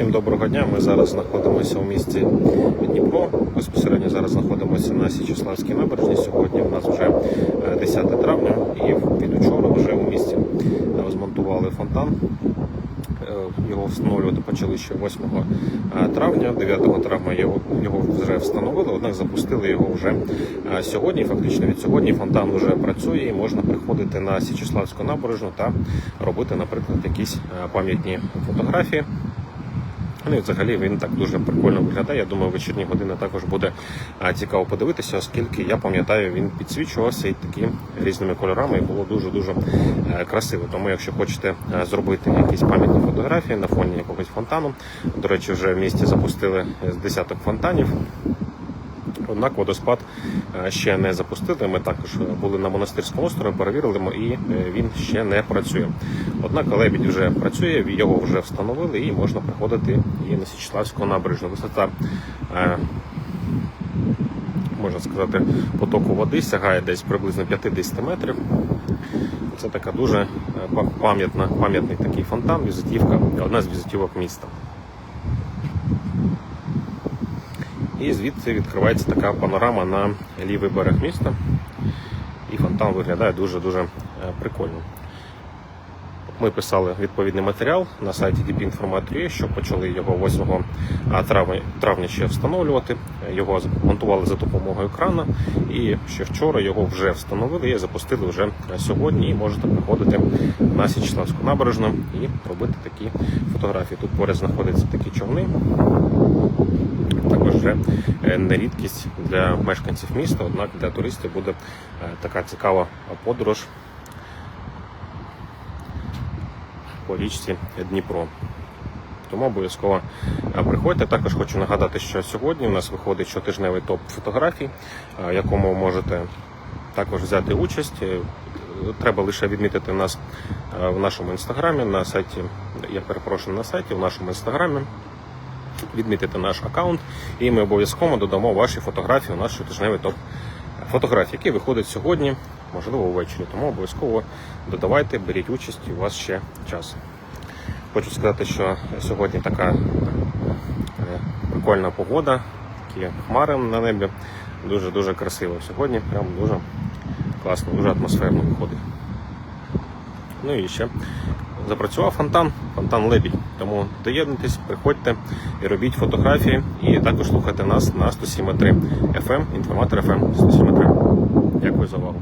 доброго дня. Ми зараз знаходимося у місті Дніпро. Безпосередньо зараз знаходимося на Січеславській набережні. Сьогодні у нас вже е, 10 травня і від учора вже у місті е, змонтували фонтан. Е, Його встановлювати почали ще 8 е, травня, 9 травня його, його вже встановили, однак запустили його вже е, сьогодні. Фактично від сьогодні фонтан вже працює і можна приходити на Січеславську набережну та робити, наприклад, якісь е, пам'ятні фотографії. Ну і взагалі він так дуже прикольно виглядає. Я думаю, вечірні години також буде цікаво подивитися, оскільки я пам'ятаю, він підсвічувався і такі різними кольорами і було дуже дуже красиво. Тому, якщо хочете е, зробити якісь пам'ятні фотографії на фоні якогось фонтану, до речі, вже в місті запустили з десяток фонтанів. Однак водоспад е, ще не запустили. Ми також були на монастирському острові, перевірили і е, він ще не працює. Однак лебідь вже працює, його вже встановили і можна приходити і на Січеславську набережну. Висота, е, можна сказати, потоку води сягає десь приблизно 50 метрів. Це така дуже пам'ятна, пам'ятний такий фонтан, візитівка, одна з візитівок міста. І звідси відкривається така панорама на лівий берег міста. І фонтан виглядає дуже-дуже е, прикольно. Ми писали відповідний матеріал на сайті dpinformat.ua, що почали його 8 травня, травня ще встановлювати. Його монтували за допомогою крана. І ще вчора його вже встановили і запустили вже сьогодні. І можете приходити на Січеславську набережну і робити такі фотографії. Тут поряд знаходяться такі човни також вже е, не рідкість для мешканців міста, однак для туристів буде е, така цікава подорож по річці Дніпро. Тому обов'язково е, приходьте. Також хочу нагадати, що сьогодні у нас виходить щотижневий топ фотографій, в якому ви можете також взяти участь. Треба лише відмітити нас в нашому інстаграмі на сайті. Я перепрошую на сайті в нашому інстаграмі відмітити наш аккаунт, і ми обов'язково додамо ваші фотографії у наш щотижневий топ фотографій, який виходить сьогодні, можливо, ввечері. Тому обов'язково додавайте, беріть участь, у вас ще час. Хочу сказати, що сьогодні така е, прикольна погода, такі хмари на небі. Дуже дуже красиво сьогодні. Прям дуже класно, дуже атмосферно виходить. Ну і ще запрацював фонтан, фонтан Лебідь. Тому доєднуйтесь, приходьте і робіть фотографії. І також слухайте нас на 107.3 FM, інформатор FM 107.3. Дякую за увагу.